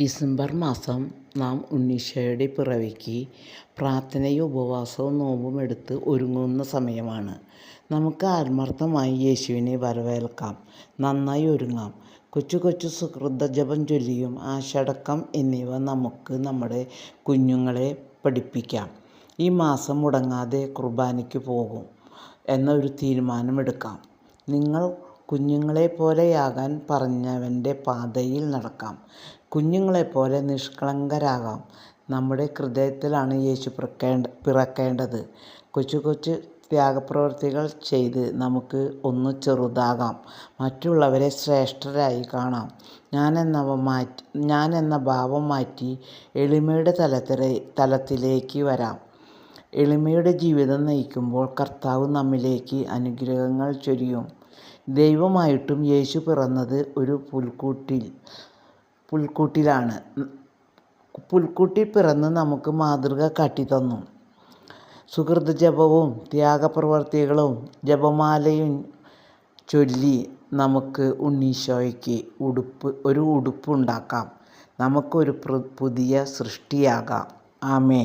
December മാസം നാം ഉണ്ണീശോയുടെ പിറവിക്ക് പ്രാർത്ഥനയും ഉപവാസവും നോമ്പും എടുത്ത് ഒരുങ്ങുന്ന സമയമാണ്. നമുക്ക് ആത്മാർത്ഥമായി യേശുവിനെ വരവേൽക്കാം. നന്നായി ഒരുങ്ങാം. കൊച്ചു കൊച്ചു സുഹൃത ജപം ചൊല്ലിയും ആശടക്കം എന്നിവ നമുക്ക് നമ്മുടെ കുഞ്ഞുങ്ങളെ പഠിപ്പിക്കാം. ഈ മാസം മുടങ്ങാതെ കുർബാനയ്ക്ക് പോകും എന്നൊരു തീരുമാനമെടുക്കാം. നിങ്ങൾ കുഞ്ഞുങ്ങളെപ്പോലെയാകാൻ പറഞ്ഞവന്റെ പാതയിൽ നടക്കാം. കുഞ്ഞുങ്ങളെപ്പോലെ നിഷ്കളങ്കരാകാം. നമ്മുടെ ഹൃദയത്തിലാണ് യേശു പിറക്കേണ്ട പിറക്കേണ്ടത്. കൊച്ചു കൊച്ചു ത്യാഗപ്രവൃത്തികൾ ചെയ്ത് നമുക്ക് ഒന്ന് ചെറുതാകാം. മറ്റുള്ളവരെ ശ്രേഷ്ഠരായി കാണാം. ഞാനെന്നവ മാറ്റി ഞാനെന്ന ഭാവം മാറ്റി എളിമയുടെ തലത്തിലെ തലത്തിലേക്ക് വരാം. എളിമയുടെ ജീവിതം നയിക്കുമ്പോൾ കർത്താവ് നമ്മിലേക്ക് അനുഗ്രഹങ്ങൾ ചൊരിയും. ദൈവമായിട്ടും യേശു പിറന്നത് ഒരു പുൽക്കൂട്ടിൽ പുൽക്കൂട്ടിലാണ്. പുൽക്കൂട്ടിൽ പിറന്ന് നമുക്ക് മാതൃക കാട്ടിത്തന്നു. സുഹൃത് ജപവും ത്യാഗപ്രവർത്തികളും ജപമാലയും ചൊല്ലി നമുക്ക് ഉണ്ണീശോയ്ക്ക് ഉടുപ്പ് ഒരു ഉടുപ്പുണ്ടാക്കാം. നമുക്കൊരു പുതിയ സൃഷ്ടിയാകാം. ആമേ